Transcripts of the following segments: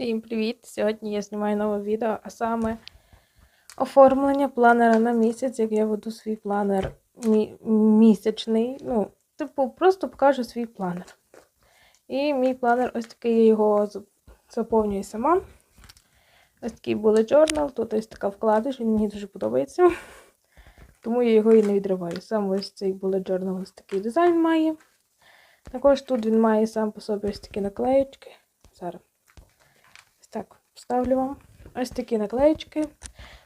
Всім привіт! Сьогодні я знімаю нове відео, а саме оформлення планера на місяць, як я веду свій планер мі- місячний. Ну, типу, просто покажу свій планер. І мій планер ось такий я його заповнюю сама. Ось такий bullet journal, тут ось така вкладиш, він мені дуже подобається. Тому я його і не відриваю. Сам ось цей bullet journal ось такий дизайн має. Також тут він має сам по собі ось такі наклеєчки. Зараз. Так вставлю вам. Ось такі наклеєчки.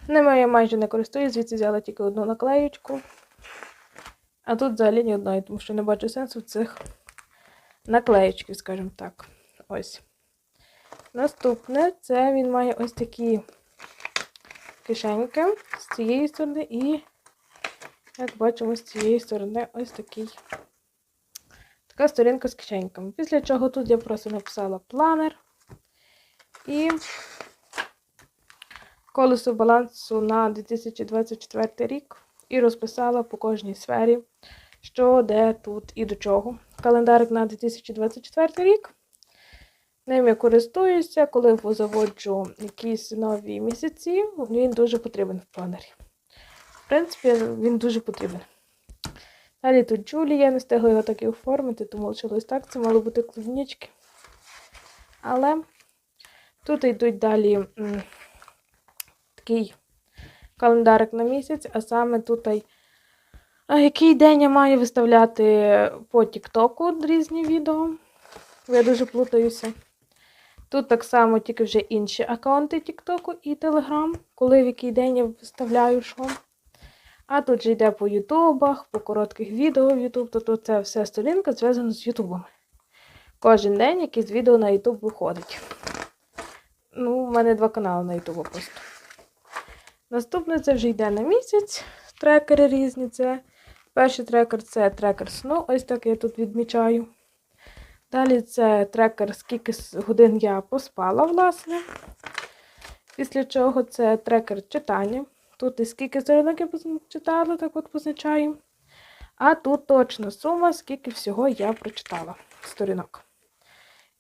Ними я майже не користуюсь, звідси взяла тільки одну наклеєчку. А тут взагалі ні одної, тому що не бачу сенсу цих наклеєчків, скажімо так. Ось. Наступне це він має ось такі кишеньки з цієї сторони і, як бачимо, з цієї сторони ось такий. Така сторінка з кишеньками. Після чого тут я просто написала планер. І колесо балансу на 2024 рік. І розписала по кожній сфері, що, де, тут і до чого. Календарик на 2024 рік. Ним я користуюся, коли заводжу якісь нові місяці, він дуже потрібен в планері. В принципі, він дуже потрібен. Далі тут Джулі, я не встигла його так і оформити, тому лишилось так. Це мало бути клубнички. Але тут йдуть далі такий календарик на місяць, а саме тут який день я маю виставляти по Тіктоку різні відео. Я дуже плутаюся. Тут так само тільки вже інші аккаунти Тіктоку і Телеграм, коли в який день я виставляю що. А тут же йде по Ютубах, по коротких відео в Ютуб, тобто це вся сторінка зв'язана з Ютубом. Кожен день якесь відео на Ютуб виходить. Мене два канали на Ютубу просто. Наступне це вже йде на місяць. Трекери різні. Це перший трекер це трекер сну. Ось так я тут відмічаю. Далі це трекер, скільки годин я поспала, власне. Після чого це трекер читання. Тут і скільки сторінок я читала, так от позначаю. А тут точна сума, скільки всього я прочитала сторінок.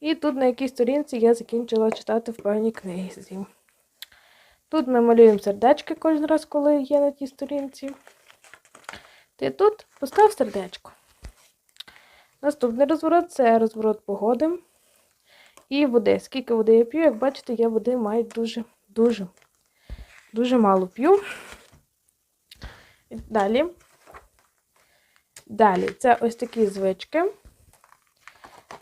І тут на якій сторінці я закінчила читати в певній книзі. Тут ми малюємо сердечки кожен раз, коли є на тій сторінці. Ти тут постав сердечко. Наступний розворот це розворот погоди і води. Скільки води я п'ю, як бачите, я води маю дуже, дуже, дуже мало п'ю. Далі. Далі, це ось такі звички.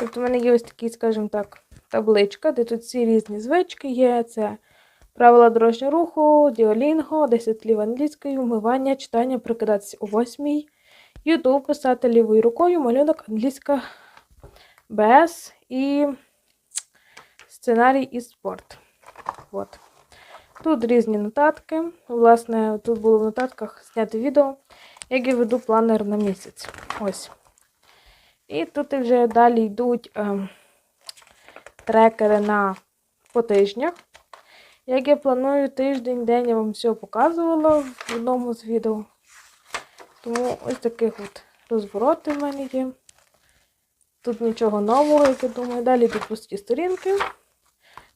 Тобто, в мене є ось такі, скажімо так, табличка, де тут всі різні звички є. Це правила дорожнього руху, діолінго, 10 слів англійською, вмивання, читання, прокидатися о 8 Ютуб писати лівою рукою, малюнок англійська БС і сценарій і спорт. От. Тут різні нотатки. Власне, тут було в нотатках зняти відео, як я веду планер на місяць. Ось. І тут вже далі йдуть ем, трекери на по тижнях. Як я планую тиждень, день я вам все показувала в одному з відео. Тому ось таких от розвороти в мене є. Тут нічого нового, як я думаю. Далі тут пусті сторінки.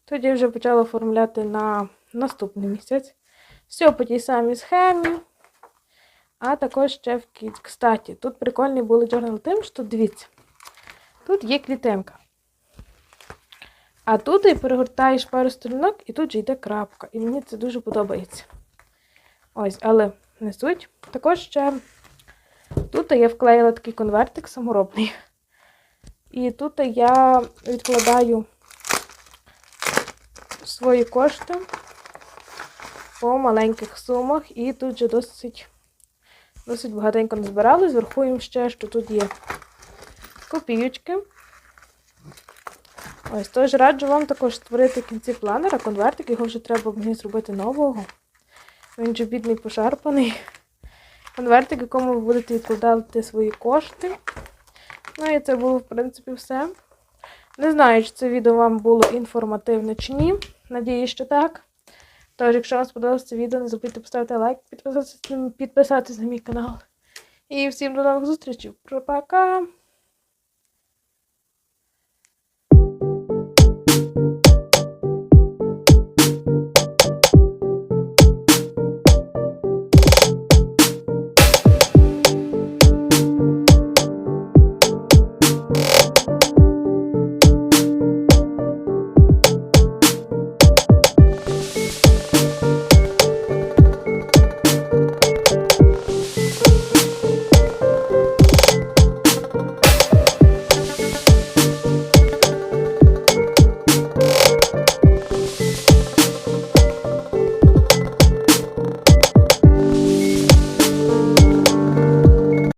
Тоді вже почала оформляти на наступний місяць. Все по тій самій схемі. А також ще в кіт. Кстати, тут прикольний було journal тим, що дивіться, тут є клітинка. А тут ти перегортаєш пару сторінок, і тут же йде крапка. І мені це дуже подобається. Ось, але не суть. Також ще тут я вклеїла такий конвертик саморобний. І тут я відкладаю свої кошти по маленьких сумах. І тут же досить, досить багатенько назбирали. Зверху їм ще, що тут є копійочки. Ось, тож раджу вам також створити в кінці планера, конвертик, його вже треба мені зробити нового. Він же бідний пошарпаний. Конвертик, якому ви будете відкладати свої кошти. Ну і це було, в принципі, все. Не знаю, чи це відео вам було інформативне чи ні. Надіюсь, що так. Тож, якщо вам сподобалося це відео, не забудьте поставити лайк, підписатися, підписатися на мій канал. І всім до нових зустрічей. Пока!